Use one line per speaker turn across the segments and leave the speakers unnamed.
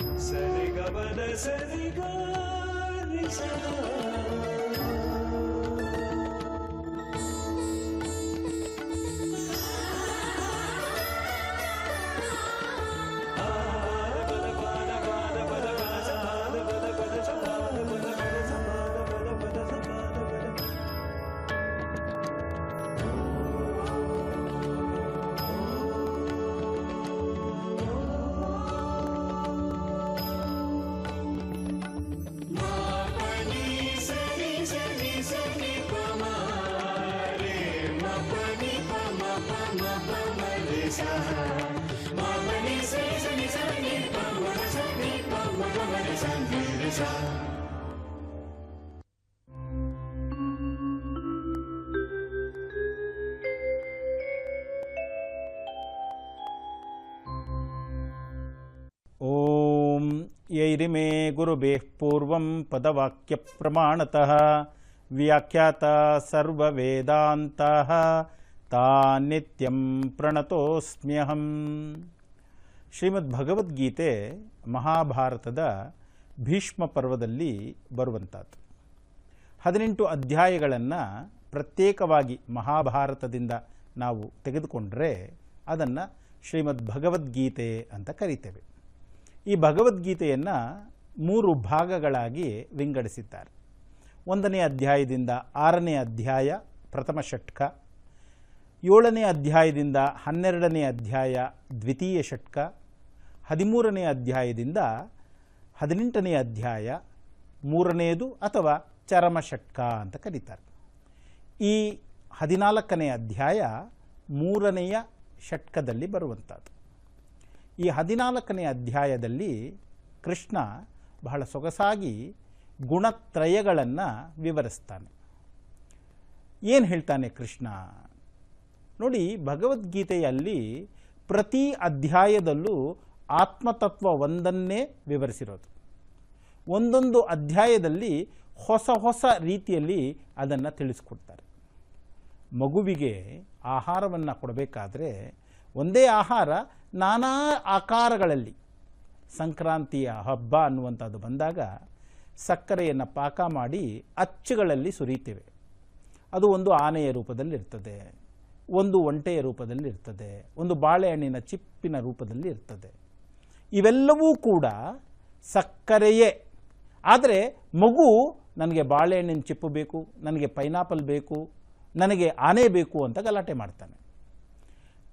సరిగమన సరిగా
నిజా. ಯೈರಿಮೇ ಪೂರ್ವ ಪೂರ್ವಂ ಪದವಾಕ್ಯಪ್ರಮಾಣತಃ ವ್ಯಾಖ್ಯಾತ ಸರ್ವವೇದಾಂತಃ. ತಾನಿತ್ಯಂ ಪ್ರಣತೋಸ್ಮ್ಯಹಂ. ಶ್ರೀಮದ್ ಭಗವದ್ಗೀತೆ ಮಹಾಭಾರತದ ಭೀಷ್ಮ ಪರ್ವದಲ್ಲಿ ಬರುವಂಥದ್ದು ಹದಿನೆಂಟು ಅಧ್ಯಾಯಗಳನ್ನು ಪ್ರತ್ಯೇಕವಾಗಿ ಮಹಾಭಾರತದಿಂದ ನಾವು ತೆಗೆದುಕೊಂಡರೆ ಅದನ್ನು ಶ್ರೀಮದ್ ಭಗವದ್ಗೀತೆ ಅಂತ ಕರೀತೇವೆ. ಈ ಭಗವದ್ಗೀತೆಯನ್ನು ಮೂರು ಭಾಗಗಳಾಗಿ ವಿಂಗಡಿಸಿದ್ದಾರೆ. ಒಂದನೇ ಅಧ್ಯಾಯದಿಂದ ಆರನೇ ಅಧ್ಯಾಯ ಪ್ರಥಮ ಷಟ್ಕ, ಏಳನೇ ಅಧ್ಯಾಯದಿಂದ ಹನ್ನೆರಡನೇ ಅಧ್ಯಾಯ ದ್ವಿತೀಯ ಷಟ್ಕ, ಹದಿಮೂರನೇ ಅಧ್ಯಾಯದಿಂದ ಹದಿನೆಂಟನೇ ಅಧ್ಯಾಯ ಮೂರನೆಯದು ಅಥವಾ ಚರಮ ಷಟ್ಕ ಅಂತ ಕರೀತಾರೆ. ಈ ಹದಿನಾಲ್ಕನೇ ಅಧ್ಯಾಯ ಮೂರನೆಯ ಷಟ್ಕದಲ್ಲಿ ಬರುವಂಥದ್ದು. ಈ ಹದಿನಾಲ್ಕನೇ ಅಧ್ಯಾಯದಲ್ಲಿ ಕೃಷ್ಣ ಬಹಳ ಸೊಗಸಾಗಿ ಗುಣತ್ರಯಗಳನ್ನು ವಿವರಿಸ್ತಾನೆ. ಏನು ಹೇಳ್ತಾನೆ ಕೃಷ್ಣ? ನೋಡಿ, ಭಗವದ್ಗೀತೆಯಲ್ಲಿ ಪ್ರತಿ ಅಧ್ಯಾಯದಲ್ಲೂ ಆತ್ಮತತ್ವ ಒಂದನ್ನೇ ವಿವರಿಸಿರೋದು. ಒಂದೊಂದು ಅಧ್ಯಾಯದಲ್ಲಿ ಹೊಸ ಹೊಸ ರೀತಿಯಲ್ಲಿ ಅದನ್ನು ತಿಳಿಸ್ಕೊಡ್ತಾರೆ. ಮಗುವಿಗೆ ಆಹಾರವನ್ನು ಕೊಡಬೇಕಾದ್ರೆ ಒಂದೇ ಆಹಾರ ನಾನಾ ಆಕಾರಗಳಲ್ಲಿ. ಸಂಕ್ರಾಂತಿಯ ಹಬ್ಬ ಅನ್ನುವಂಥದ್ದು ಬಂದಾಗ ಸಕ್ಕರೆಯನ್ನು ಪಾಕ ಮಾಡಿ ಅಚ್ಚುಗಳಲ್ಲಿ ಸುರಿತೇವೆ. ಅದು ಒಂದು ಆನೆಯ ರೂಪದಲ್ಲಿರ್ತದೆ, ಒಂದು ಒಂಟೆಯ ರೂಪದಲ್ಲಿ ಇರ್ತದೆ ಒಂದು ಬಾಳೆಹಣ್ಣಿನ ಚಿಪ್ಪಿನ ರೂಪದಲ್ಲಿ ಇರ್ತದೆ ಇವೆಲ್ಲವೂ ಕೂಡ ಸಕ್ಕರೆಯೇ. ಆದರೆ ಮಗು ನನಗೆ ಬಾಳೆಹಣ್ಣಿನ ಚಿಪ್ಪು ಬೇಕು, ನನಗೆ ಪೈನಾಪಲ್ ಬೇಕು, ನನಗೆ ಆನೆ ಬೇಕು ಅಂತ ಗಲಾಟೆ ಮಾಡ್ತಾನೆ.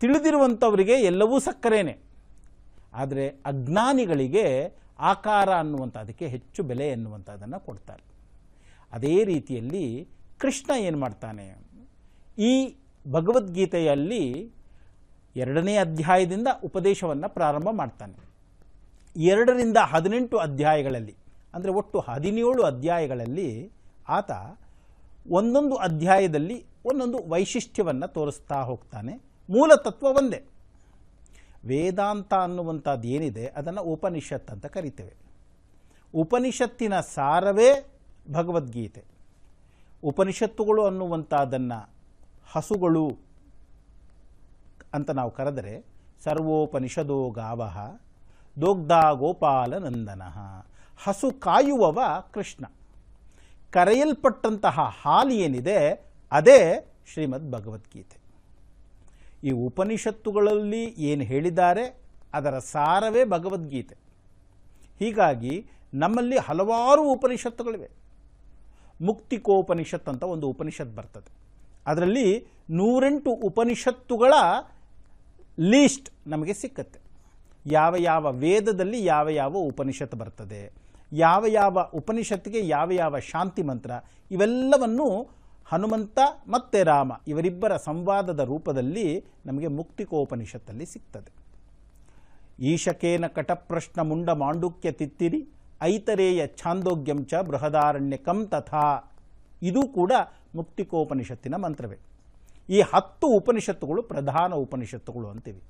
ತಿಳಿದಿರುವಂಥವರಿಗೆ ಎಲ್ಲವೂ ಸಕ್ಕರೆನೇ. ಆದರೆ ಅಜ್ಞಾನಿಗಳಿಗೆ ಆಕಾರ ಅನ್ನುವಂಥದ್ದಕ್ಕೆ ಹೆಚ್ಚು ಬೆಲೆ ಎನ್ನುವಂಥದ್ದನ್ನು ಕೊಡ್ತಾರೆ. ಅದೇ ರೀತಿಯಲ್ಲಿ ಕೃಷ್ಣ ಏನು ಮಾಡ್ತಾನೆ? ಈ ಭಗವದ್ಗೀತೆಯಲ್ಲಿ ಎರಡನೇ ಅಧ್ಯಾಯದಿಂದ ಉಪದೇಶವನ್ನು ಪ್ರಾರಂಭ ಮಾಡ್ತಾನೆ. ಎರಡರಿಂದ ಹದಿನೆಂಟು ಅಧ್ಯಾಯಗಳಲ್ಲಿ, ಅಂದರೆ ಒಟ್ಟು ಹದಿನೇಳು ಅಧ್ಯಾಯಗಳಲ್ಲಿ ಆತ ಒಂದೊಂದು ಅಧ್ಯಾಯದಲ್ಲಿ ಒಂದೊಂದು ವೈಶಿಷ್ಟ್ಯವನ್ನು ತೋರಿಸ್ತಾ ಹೋಗ್ತಾನೆ. ಮೂಲ ತತ್ವ ಒಂದೇ. ವೇದಾಂತ ಅನ್ನುವಂಥದ್ದು ಏನಿದೆ, ಅದನ್ನು ಉಪನಿಷತ್ ಅಂತ ಕರಿತೇವೆ. ಉಪನಿಷತ್ತಿನ ಸಾರವೇ ಭಗವದ್ಗೀತೆ. ಉಪನಿಷತ್ತುಗಳು ಅನ್ನುವಂಥದ್ದನ್ನು ಹಸುಗಳು ಅಂತ ನಾವು ಕರೆದರೆ, ಸರ್ವೋಪನಿಷದೋ ಗಾವಹ ಗೋಪಾಲ ಗೋಪಾಲನಂದನ ಹಸು ಕಾಯುವವ ಕೃಷ್ಣ. ಕರೆಯಲ್ಪಟ್ಟಂತಹ ಹಾಲು ಏನಿದೆ, ಅದೇ ಶ್ರೀಮದ್ ಭಗವದ್ಗೀತೆ ಈ ಉಪನಿಷತ್ತುಗಳಲ್ಲಿ ಏನು ಹೇಳಿದ್ದಾರೆ, ಅದರ ಸಾರವೇ ಭಗವದ್ಗೀತೆ. ಹೀಗಾಗಿ ನಮ್ಮಲ್ಲಿ ಹಲವಾರು ಉಪನಿಷತ್ತುಗಳಿವೆ. ಮುಕ್ತಿಕೋಪನಿಷತ್ ಅಂತ ಒಂದು ಉಪನಿಷತ್ ಬರ್ತದೆ. ಅದರಲ್ಲಿ ನೂರೆಂಟು ಉಪನಿಷತ್ತುಗಳ ಲೀಸ್ಟ್ ನಮಗೆ ಸಿಕ್ಕತ್ತೆ. ಯಾವ ಯಾವ ವೇದದಲ್ಲಿ ಯಾವ ಯಾವ ಉಪನಿಷತ್ ಬರ್ತದೆ, ಯಾವ ಯಾವ ಉಪನಿಷತ್ತಿಗೆ ಯಾವ ಯಾವ ಶಾಂತಿ ಮಂತ್ರ, ಇವೆಲ್ಲವನ್ನು ಹನುಮಂತ ಮತ್ತೆ ರಾಮ ಇವರಿಬ್ಬರ ಸಂವಾದದ ರೂಪದಲ್ಲಿ ನಮಗೆ ಮುಕ್ತಿಕೋಪನಿಷತ್ತಲ್ಲಿ ಸಿಗ್ತದೆ. ಈಶಕೇನ ಕಟಪ್ರಶ್ನ ಮುಂಡ ಮಾಂಡುಕ್ಯ ತಿತ್ತಿರಿ, ಐತರೇಯ ಛಾಂದೋಗ್ಯಂ ಚ ಬೃಹದಾರಣ್ಯಕಂ ತಥಾ. ಇದು ಕೂಡ ಮುಕ್ತಿಕೋಪನಿಷತ್ತಿನ ಮಂತ್ರವೇ. ಈ ಹತ್ತು ಉಪನಿಷತ್ತುಗಳು ಪ್ರಧಾನ ಉಪನಿಷತ್ತುಗಳು ಅಂತೀವಿ.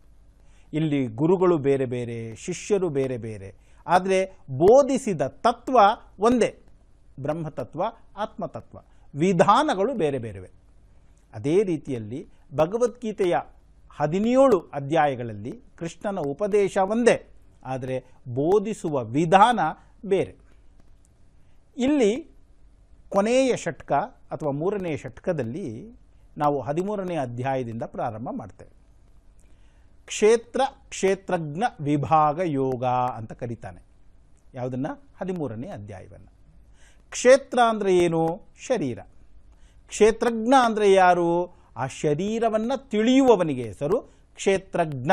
ಇಲ್ಲಿ ಗುರುಗಳು ಬೇರೆ ಬೇರೆ, ಶಿಷ್ಯರು ಬೇರೆ ಬೇರೆ, ಆದರೆ ಬೋಧಿಸಿದ ತತ್ವ ಒಂದೇ, ಬ್ರಹ್ಮತತ್ವ, ಆತ್ಮತತ್ವ. ವಿಧಾನಗಳು ಬೇರೆ ಬೇರೆವೆ. ಅದೇ ರೀತಿಯಲ್ಲಿ ಭಗವದ್ಗೀತೆಯ ಹದಿನೇಳು ಅಧ್ಯಾಯಗಳಲ್ಲಿ ಕೃಷ್ಣನ ಉಪದೇಶ ಒಂದೇ, ಆದರೆ ಬೋಧಿಸುವ ವಿಧಾನ ಬೇರೆ. ಇಲ್ಲಿ ಕೊನೆಯ ಷಟ್ಕ ಅಥವಾ ಮೂರನೆಯ ಷಟ್ಕದಲ್ಲಿ ನಾವು ಹದಿಮೂರನೇ ಅಧ್ಯಾಯದಿಂದ ಪ್ರಾರಂಭ ಮಾಡ್ತೇವೆ. ಕ್ಷೇತ್ರ ಕ್ಷೇತ್ರಜ್ಞ ವಿಭಾಗ ಯೋಗ ಅಂತ ಕರೀತಾನೆ. ಯಾವುದನ್ನು? ಹದಿಮೂರನೇ ಅಧ್ಯಾಯವನ್ನು. ಕ್ಷೇತ್ರ ಅಂದರೆ ಏನು? ಶರೀರ. ಕ್ಷೇತ್ರಜ್ಞ ಅಂದರೆ ಯಾರು? ಆ ಶರೀರವನ್ನು ತಿಳಿಯುವವನಿಗೆ ಹೆಸರು ಕ್ಷೇತ್ರಜ್ಞ.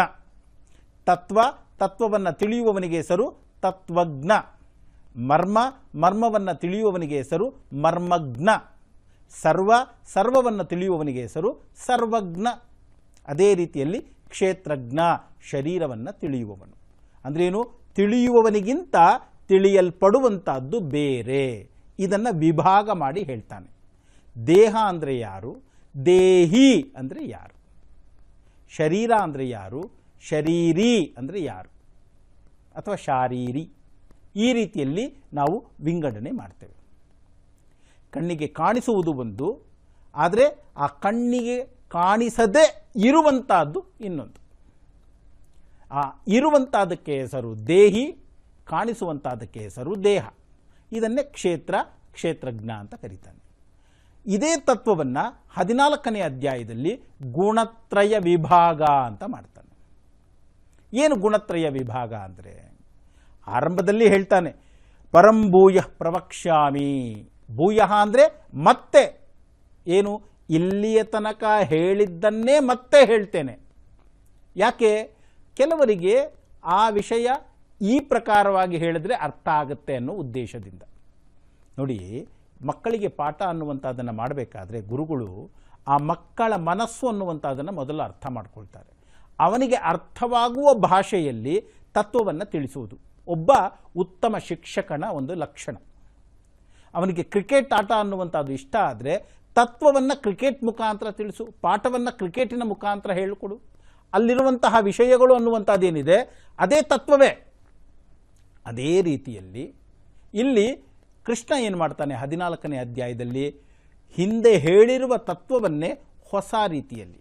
ತತ್ವ, ತತ್ವವನ್ನು ತಿಳಿಯುವವನಿಗೆ ಹೆಸರು ತತ್ವಜ್ಞ. ಮರ್ಮ, ಮರ್ಮವನ್ನು ತಿಳಿಯುವವನಿಗೆ ಹೆಸರು ಮರ್ಮಜ್ಞ. ಸರ್ವ, ಸರ್ವವನ್ನು ತಿಳಿಯುವವನಿಗೆ ಹೆಸರು ಸರ್ವಜ್ಞ. ಅದೇ ರೀತಿಯಲ್ಲಿ ಕ್ಷೇತ್ರಜ್ಞ, ಶರೀರವನ್ನು ತಿಳಿಯುವವನು. ಅಂದ್ರೇನು ತಿಳಿಯುವವನಿಗಿಂತ ತಿಳಿಯಲ್ಪಡುವಂಥದ್ದು ಬೇರೆ. ಇದನ್ನು ವಿಭಾಗ ಮಾಡಿ ಹೇಳ್ತಾನೆ. ದೇಹ ಅಂದರೆ ಯಾರು? ದೇಹಿ ಅಂದರೆ ಯಾರು? ಶರೀರ ಅಂದರೆ ಯಾರು? ಶರೀರಿ ಅಂದರೆ ಯಾರು? ಅಥವಾ ಶಾರೀರಿ. ಈ ರೀತಿಯಲ್ಲಿ ನಾವು ವಿಂಗಡಣೆ ಮಾಡ್ತೇವೆ. ಕಣ್ಣಿಗೆ ಕಾಣಿಸುವುದು ಒಂದು, ಆದರೆ ಆ ಕಣ್ಣಿಗೆ ಕಾಣಿಸದೇ ಇರುವಂತಹದ್ದು ಇನ್ನೊಂದು. ಆ ಇರುವಂತಹದಕ್ಕೆ ಹೆಸರು ದೇಹಿ, ಕಾಣಿಸುವಂತಹದಕ್ಕೆ ಹೆಸರು ದೇಹ. ಇದನ್ನೇ ಕ್ಷೇತ್ರ, ಕ್ಷೇತ್ರಜ್ಞ ಅಂತ ಕರೀತಾನೆ ಇದೇ ತತ್ವವನ್ನು ಹದಿನಾಲ್ಕನೇ ಅಧ್ಯಾಯದಲ್ಲಿ ಗುಣತ್ರಯ ವಿಭಾಗ ಅಂತ ಮಾಡ್ತಾನೆ. ಏನು ಗುಣತ್ರಯ ವಿಭಾಗ ಅಂದರೆ? ಆರಂಭದಲ್ಲಿ ಹೇಳ್ತಾನೆ ಪರಂಭೂಯ ಪ್ರವಕ್ಷ್ಯಾಮಿ. ಭೂಯ ಅಂದರೆ ಮತ್ತೆ. ಏನು? ಇಲ್ಲಿಯ ತನಕ ಹೇಳಿದ್ದನ್ನೇ ಮತ್ತೆ ಹೇಳ್ತೇನೆ. ಯಾಕೆ? ಕೆಲವರಿಗೆ ಆ ವಿಷಯ ಈ ಪ್ರಕಾರವಾಗಿ ಹೇಳಿದ್ರೆ ಅರ್ಥ ಆಗುತ್ತೆ ಅನ್ನೋ ಉದ್ದೇಶದಿಂದ. ನೋಡಿ, ಮಕ್ಕಳಿಗೆ ಪಾಠ ಅನ್ನುವಂಥದ್ದನ್ನು ಮಾಡಬೇಕಾದ್ರೆ ಗುರುಗಳು ಆ ಮಕ್ಕಳ ಮನಸ್ಸು ಅನ್ನುವಂಥದ್ದನ್ನು ಮೊದಲು ಅರ್ಥ ಮಾಡಿಕೊಳ್ತಾರೆ. ಅವನಿಗೆ ಅರ್ಥವಾಗುವ ಭಾಷೆಯಲ್ಲಿ ತತ್ವವನ್ನು ತಿಳಿಸುವುದು. ಒಬ್ಬ ಉತ್ತಮ ಶಿಕ್ಷಕನ ಒಂದು ಲಕ್ಷಣ. ಅವನಿಗೆ ಕ್ರಿಕೆಟ್ ಆಟ ಅನ್ನುವಂಥದ್ದು ಇಷ್ಟ ಆದರೆ ತತ್ವವನ್ನು ಕ್ರಿಕೆಟ್ ಮುಖಾಂತರ ತಿಳಿಸು, ಪಾಠವನ್ನು ಕ್ರಿಕೆಟಿನ ಮುಖಾಂತರ ಹೇಳಿಕೊಡು. ಅಲ್ಲಿರುವಂತಹ ವಿಷಯಗಳು ಅನ್ನುವಂಥದ್ದೇನಿದೆ ಅದೇ ತತ್ವವೇ. ಅದೇ ರೀತಿಯಲ್ಲಿ ಇಲ್ಲಿ ಕೃಷ್ಣ ಏನು ಮಾಡ್ತಾನೆ ಹದಿನಾಲ್ಕನೇ ಅಧ್ಯಾಯದಲ್ಲಿ ಹಿಂದೆ ಹೇಳಿರುವ ತತ್ವವನ್ನೇ ಹೊಸ ರೀತಿಯಲ್ಲಿ.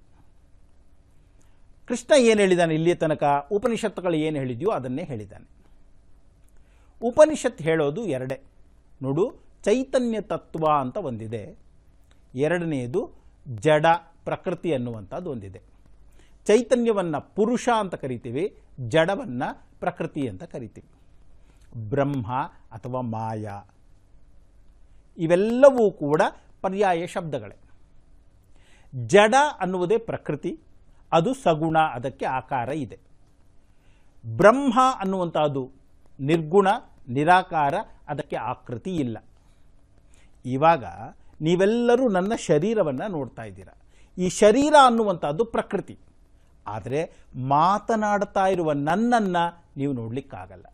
ಕೃಷ್ಣ ಏನು ಹೇಳಿದ್ದಾನೆ ಇಲ್ಲಿಯ ತನಕ? ಉಪನಿಷತ್ತುಗಳು ಏನು ಹೇಳಿದೆಯೋ ಅದನ್ನೇ ಹೇಳಿದ್ದಾನೆ ಉಪನಿಷತ್ ಹೇಳೋದು ಎರಡೇ. ನೋಡು, ಚೈತನ್ಯ ತತ್ವ ಅಂತ ಒಂದಿದೆ. ಎರಡನೆಯದು ಜಡ ಪ್ರಕೃತಿ ಅನ್ನುವಂಥದ್ದು ಒಂದಿದೆ. ಚೈತನ್ಯವನ್ನು ಪುರುಷ ಅಂತ ಕರಿತೀವಿ, ಜಡವನ್ನು ಪ್ರಕೃತಿ ಅಂತ ಕರಿತೀವಿ. ಬ್ರಹ್ಮ ಅಥವಾ ಮಾಯ. ಇವೆಲ್ಲವೂ ಕೂಡ ಪರ್ಯಾಯ ಶಬ್ದಗಳೇ. ಜಡ ಅನ್ನುವುದೇ ಪ್ರಕೃತಿ, ಅದು ಸಗುಣ, ಅದಕ್ಕೆ ಆಕಾರ ಇದೆ. ಬ್ರಹ್ಮ ಅನ್ನುವಂಥದ್ದು ನಿರ್ಗುಣ, ನಿರಾಕಾರ, ಅದಕ್ಕೆ ಆಕೃತಿ ಇಲ್ಲ. ಇವಾಗ ನೀವೆಲ್ಲರೂ ನನ್ನ ಶರೀರವನ್ನು ನೋಡ್ತಾ ಇದ್ದೀರಾ. ಈ ಶರೀರ ಅನ್ನುವಂಥದ್ದು ಪ್ರಕೃತಿ. ಆದರೆ ಮಾತನಾಡ್ತಾ ಇರುವ ನನ್ನನ್ನು ನೀವು ನೋಡಲಿಕ್ಕಾಗಲ್ಲ.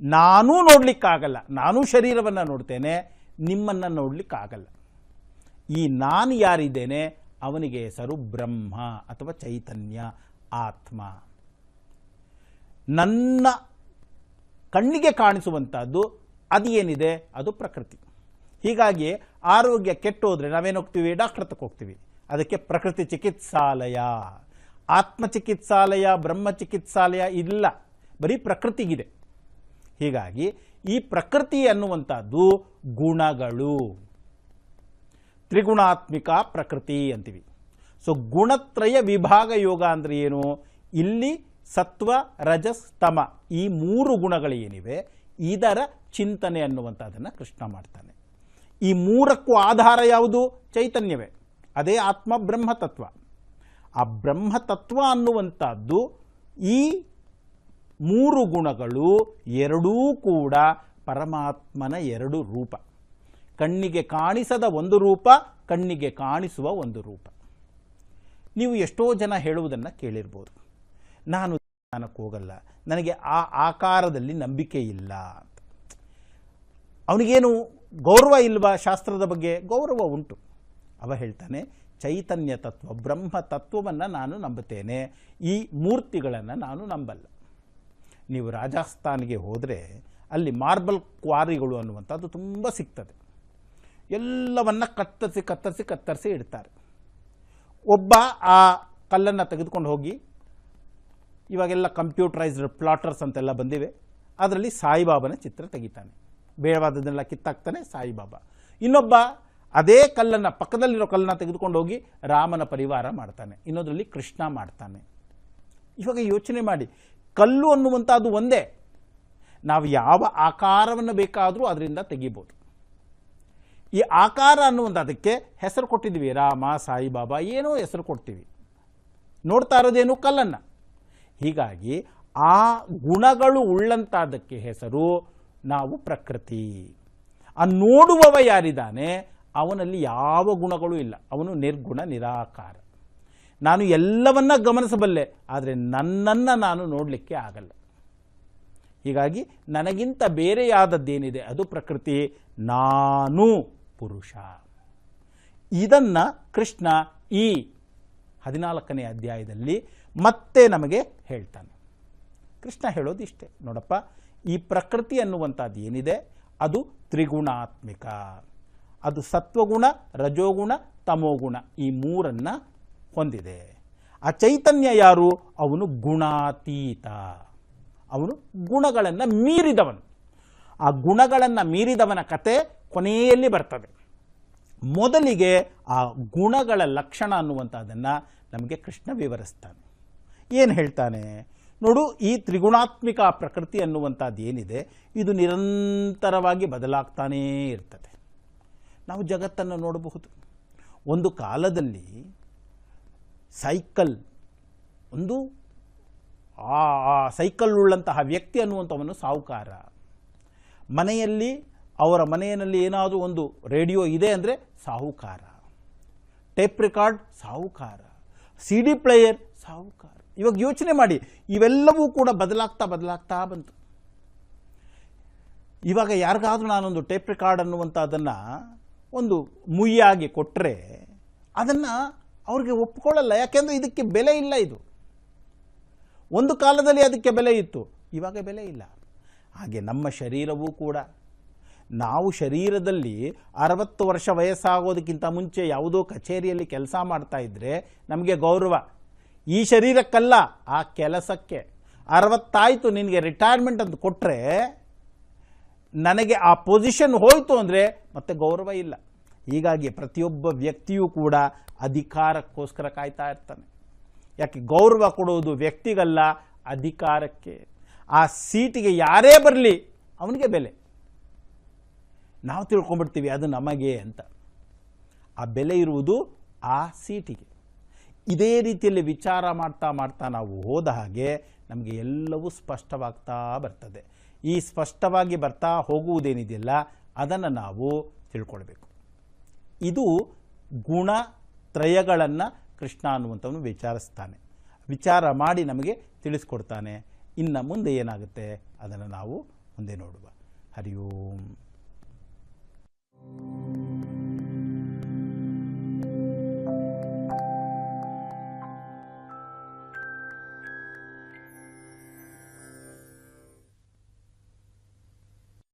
ನಾನೂ ನೋಡಲಿಕ್ಕಾಗಲ್ಲ, ನಾನೂ ಶರೀರವನ್ನು ನೋಡ್ತೇನೆ, ನಿಮ್ಮನ್ನು ನೋಡಲಿಕ್ಕಾಗಲ್ಲ. ಈ ನಾನು ಯಾರಿದ್ದೇನೆ? ಅವನಿಗೆ ಹೆಸರು ಬ್ರಹ್ಮ ಅಥವಾ ಚೈತನ್ಯ, ಆತ್ಮ. ನನ್ನ ಕಣ್ಣಿಗೆ ಕಾಣಿಸುವಂಥದ್ದು ಅದು ಏನಿದೆ ಅದು ಪ್ರಕೃತಿ. ಹೀಗಾಗಿ ಆರೋಗ್ಯ ಕೆಟ್ಟೋದ್ರೆ ನಾವೇನು ಹೋಗ್ತೀವಿ? ಡಾಕ್ಟರ್ ಹತ್ರಕ್ಕೆ ಹೋಗ್ತೀವಿ. ಅದಕ್ಕೆ ಪ್ರಕೃತಿ ಚಿಕಿತ್ಸಾಲಯ. ಆತ್ಮ ಚಿಕಿತ್ಸಾಲಯ, ಬ್ರಹ್ಮ ಚಿಕಿತ್ಸಾಲಯ ಇಲ್ಲ. ಬರೀ ಪ್ರಕೃತಿಗಿದೆ. ಹೀಗಾಗಿ ಈ ಪ್ರಕೃತಿ ಅನ್ನುವಂಥದ್ದು ಗುಣಗಳು. ತ್ರಿಗುಣಾತ್ಮಿಕ ಪ್ರಕೃತಿ ಅಂತೀವಿ. ಸೊ ಗುಣತ್ರಯ ವಿಭಾಗ ಯೋಗ ಅಂದರೆ ಏನು? ಇಲ್ಲಿ ಸತ್ವ, ರಜಸ್, ತಮ ಈ ಮೂರು ಗುಣಗಳು ಏನಿವೆ ಇದರ ಚಿಂತನೆ ಅನ್ನುವಂಥದ್ದನ್ನು ಕೃಷ್ಣ ಮಾಡ್ತಾನೆ. ಈ ಮೂರಕ್ಕೂ ಆಧಾರ ಯಾವುದು? ಚೈತನ್ಯವೇ. ಅದೇ ಆತ್ಮ ಬ್ರಹ್ಮತತ್ವ. ಆ ಬ್ರಹ್ಮತತ್ವ ಅನ್ನುವಂಥದ್ದು ಈ ಮೂರು ಗುಣಗಳು ಎರಡೂ ಕೂಡ ಪರಮಾತ್ಮನ ಎರಡು ರೂಪ. ಕಣ್ಣಿಗೆ ಕಾಣಿಸದ ಒಂದು ರೂಪ, ಕಣ್ಣಿಗೆ ಕಾಣಿಸುವ ಒಂದು ರೂಪ. ನೀವು ಎಷ್ಟೋ ಜನ ಹೇಳುವುದನ್ನು ಕೇಳಿರ್ಬೋದು. ನಾನು ಧ್ಯಾನಕ್ಕೆ ಹೋಗಲ್ಲ. ನನಗೆ ಆ ಆಕಾರದಲ್ಲಿ ನಂಬಿಕೆ ಇಲ್ಲ ಅಂತ. ಅವನಿಗೇನು ಗೌರವ ಇಲ್ವಾ ಶಾಸ್ತ್ರದ ಬಗ್ಗೆ? ಗೌರವ ಉಂಟು. ಅವ ಹೇಳ್ತಾನೆ, ಚೈತನ್ಯ ತತ್ವ, ಬ್ರಹ್ಮ ತತ್ವವನ್ನು ನಾನು ನಂಬುತ್ತೇನೆ. ಈ ಮೂರ್ತಿಗಳನ್ನು ನಾನು ನಂಬಲ್ಲ. ನೀವು ರಾಜಸ್ಥಾನ್ಗೆ ಹೋದರೆ ಅಲ್ಲಿ ಮಾರ್ಬಲ್ ಕ್ವಾರಿಗಳು ಅನ್ನುವಂಥದ್ದು ತುಂಬ ಸಿಗ್ತದೆ. ಎಲ್ಲವನ್ನ ಕತ್ತರಿಸಿ ಕತ್ತರಿಸಿ ಕತ್ತರಿಸಿ ಇಡ್ತಾರೆ. ಒಬ್ಬ ಆ ಕಲ್ಲನ್ನು ತೆಗೆದುಕೊಂಡು ಹೋಗಿ, ಇವಾಗೆಲ್ಲ ಕಂಪ್ಯೂಟರೈಸ್ಡ್ ಪ್ಲಾಟರ್ಸ್ ಅಂತೆಲ್ಲ ಬಂದಿವೆ. ಅದರಲ್ಲಿ ಸಾಯಿಬಾಬನ ಚಿತ್ರ ತೆಗಿತಾನೆ. ಬೇಡವಾದದನ್ನೆಲ್ಲ ಕಿತ್ತಾಕ್ತಾನೆ ಸಾಯಿಬಾಬಾ. ಇನ್ನೊಬ್ಬ ಅದೇ ಕಲ್ಲನ್ನು, ಪಕ್ಕದಲ್ಲಿರೋ ಕಲ್ಲನ್ನು ತೆಗೆದುಕೊಂಡು ಹೋಗಿ ರಾಮನ ಪರಿವಾರ ಮಾಡ್ತಾನೆ. ಇನ್ನೊಂದರಲ್ಲಿ ಕೃಷ್ಣ ಮಾಡ್ತಾನೆ. ಇವಾಗ ಯೋಚನೆ ಮಾಡಿ ಕಲ್ಲು ಅನ್ನುವಂಥದ್ದು ಒಂದೇ. ನಾವು ಯಾವ ಆಕಾರವನ್ನು ಬೇಕಾದರೂ ಅದರಿಂದ ತೆಗಿಬೋದು. ಈ ಆಕಾರ ಅನ್ನುವಂಥದ್ದಕ್ಕೆ ಹೆಸರು ಕೊಟ್ಟಿದ್ವಿ ರಾಮ, ಸಾಯಿಬಾಬಾ, ಏನೋ ಹೆಸರು ಕೊಡ್ತೀವಿ. ನೋಡ್ತಾ ಇರೋದೇನು? ಕಲ್ಲನ್ನು. ಹೀಗಾಗಿ ಆ ಗುಣಗಳು ಉಳ್ಳಂಥದಕ್ಕೆ ಹೆಸರು ನಾವು ಪ್ರಕೃತಿ. ಆ ನೋಡುವವ ಯಾರಿದ್ದಾನೆ? ಅವನಲ್ಲಿ ಯಾವ ಗುಣಗಳು ಇಲ್ಲ. ಅವನು ನಿರ್ಗುಣ, ನಿರಾಕಾರ. ನಾನು ಎಲ್ಲವನ್ನ ಗಮನಿಸಬಲ್ಲೆ, ಆದರೆ ನನ್ನನ್ನು ನಾನು ನೋಡಲಿಕ್ಕೆ ಆಗಲ್ಲ. ಹೀಗಾಗಿ ನನಗಿಂತ ಬೇರೆಯಾದದ್ದೇನಿದೆ, ಅದು ಪ್ರಕೃತಿ, ನಾನು ಪುರುಷ. ಇದನ್ನು ಕೃಷ್ಣ ಈ ಹದಿನಾಲ್ಕನೇ ಅಧ್ಯಾಯದಲ್ಲಿ ಮತ್ತೆ ನಮಗೆ ಹೇಳ್ತಾನೆ. ಕೃಷ್ಣ ಹೇಳೋದು ಇಷ್ಟೇ, ನೋಡಪ್ಪ, ಈ ಪ್ರಕೃತಿ ಅನ್ನುವಂಥದ್ದು ಏನಿದೆ? ಅದು ತ್ರಿಗುಣಾತ್ಮಿಕ. ಅದು ಸತ್ವಗುಣ, ರಜೋಗುಣ, ತಮೋಗುಣ, ಈ ಮೂರನ್ನು ಹೊಂದಿದೆ. ಆ ಚೈತನ್ಯ ಯಾರು? ಅವನು ಗುಣಾತೀತ. ಅವನು ಗುಣಗಳನ್ನು ಮೀರಿದವನು. ಆ ಗುಣಗಳನ್ನು ಮೀರಿದವನ ಕತೆ ಕೊನೆಯಲ್ಲಿ ಬರ್ತದೆ. ಮೊದಲಿಗೆ ಆ ಗುಣಗಳ ಲಕ್ಷಣ ಅನ್ನುವಂಥದ್ದನ್ನು ನಮಗೆ ಕೃಷ್ಣ ವಿವರಿಸ್ತಾನೆ. ಏನು ಹೇಳ್ತಾನೆ? ನೋಡು, ಈ ತ್ರಿಗುಣಾತ್ಮಿಕ ಪ್ರಕೃತಿ ಅನ್ನುವಂಥದ್ದು ಏನಿದೆ, ಇದು ನಿರಂತರವಾಗಿ ಬದಲಾಗ್ತಾನೇ ಇರ್ತದೆ. ನಾವು ಜಗತ್ತನ್ನು ನೋಡಬಹುದು. ಒಂದು ಕಾಲದಲ್ಲಿ ಸೈಕಲ್. ಒಂದು ಆ ಸೈಕಲ್ ಉಳ್ಳಂತಹ ವ್ಯಕ್ತಿ ಅನ್ನುವಂಥವನು ಸಾಹುಕಾರ ಮನೆಯಲ್ಲಿ, ಅವರ ಮನೆಯಲ್ಲಿ ಏನಾದರೂ ಒಂದು ರೇಡಿಯೋ ಇದೆ ಅಂದರೆ ಸಾಹುಕಾರ ಟೇಪ್ ರೆಕಾರ್ಡ್ ಸಾಹುಕಾರ ಸಿ ಡಿ ಪ್ಲೇಯರ್ ಸಾಹುಕಾರ ಇವಾಗ ಯೋಚನೆ ಮಾಡಿ, ಇವೆಲ್ಲವೂ ಕೂಡ ಬದಲಾಗ್ತಾ ಬದಲಾಗ್ತಾ ಬಂತು. ಇವಾಗ ಯಾರಿಗಾದ್ರೂ ನಾನೊಂದು ಟೇಪ್ ರೆಕಾರ್ಡ್ ಅನ್ನುವಂಥದ್ದನ್ನು ಒಂದು ಮುಯ್ಯಾಗಿ ಕೊಟ್ಟರೆ ಅದನ್ನು ಅವ್ರಿಗೆ ಒಪ್ಕೊಳ್ಳಲ್ಲ. ಯಾಕೆಂದರೆ ಇದಕ್ಕೆ ಬೆಲೆ ಇಲ್ಲ ಇದು. ಒಂದು ಕಾಲದಲ್ಲಿ ಅದಕ್ಕೆ ಬೆಲೆ ಇತ್ತು. ಇವಾಗ ಬೆಲೆ ಇಲ್ಲ. ಹಾಗೆ ನಮ್ಮ ಶರೀರವೂ ಕೂಡ. ನಾವು ಶರೀರದಲ್ಲಿ ಅರವತ್ತು ವರ್ಷ ವಯಸ್ಸಾಗೋದಕ್ಕಿಂತ ಮುಂಚೆ ಯಾವುದೋ ಕಚೇರಿಯಲ್ಲಿ ಕೆಲಸ ಮಾಡ್ತಾ ಇದ್ದರೆ ನಮಗೆ ಗೌರವ. ಈ ಶರೀರಕ್ಕಲ್ಲ, ಆ ಕೆಲಸಕ್ಕೆ. ಅರವತ್ತಾಯಿತು, ನಿನಗೆ ರಿಟೈರ್ಮೆಂಟ್ ಅಂತ ಕೊಟ್ಟರೆ ನನಗೆ ಆ ಪೊಸಿಷನ್ ಹೋಯಿತು ಅಂದರೆ ಮತ್ತೆ ಗೌರವ ಇಲ್ಲ. ಹೀಗಾಗಿ ಪ್ರತಿಯೊಬ್ಬ ವ್ಯಕ್ತಿಯೂ ಕೂಡ ಅಧಿಕಾರಕ್ಕೋಸ್ಕರ ಕಾಯ್ತಾ ಇರ್ತಾನೆ. ಯಾಕೆ ಗೌರವ ಕೊಡುವುದು ವ್ಯಕ್ತಿಗಲ್ಲ, ಅಧಿಕಾರಕ್ಕೆ. ಆ ಸೀಟಿಗೆ ಯಾರೇ ಬರಲಿ ಅವನಿಗೆ ಬೆಲೆ. ನಾವು ತಿಳ್ಕೊಂಡ್ಬಿಡ್ತೀವಿ ಅದು ನಮಗೆ ಅಂತ. ಆ ಬೆಲೆ ಇರುವುದು ಆ ಸೀಟಿಗೆ. ಇದೇ ರೀತಿಯಲ್ಲಿ ವಿಚಾರ ಮಾಡ್ತಾ ಮಾಡ್ತಾ ನಾವು ಹೋದ ಹಾಗೆ ನಮಗೆ ಎಲ್ಲವೂ ಸ್ಪಷ್ಟವಾಗ್ತಾ ಬರ್ತದೆ. ಈ ಸ್ಪಷ್ಟವಾಗಿ ಬರ್ತಾ ಹೋಗುವುದೇನಿದೆಯಲ್ಲ ಅದನ್ನು ನಾವು ತಿಳ್ಕೊಳ್ಬೇಕು. ಇದು ಗುಣ ತ್ರಯಗಳನ್ನು ಕೃಷ್ಣ ಅನ್ನುವಂಥವನು ವಿಚಾರಿಸ್ತಾನೆ. ವಿಚಾರ ಮಾಡಿ ನಮಗೆ ತಿಳಿಸ್ಕೊಡ್ತಾನೆ. ಇನ್ನು ಮುಂದೆ ಏನಾಗುತ್ತೆ? ಅದನ್ನು ನಾವು ಮುಂದೆ ನೋಡುವ. ಹರಿ ಓಂ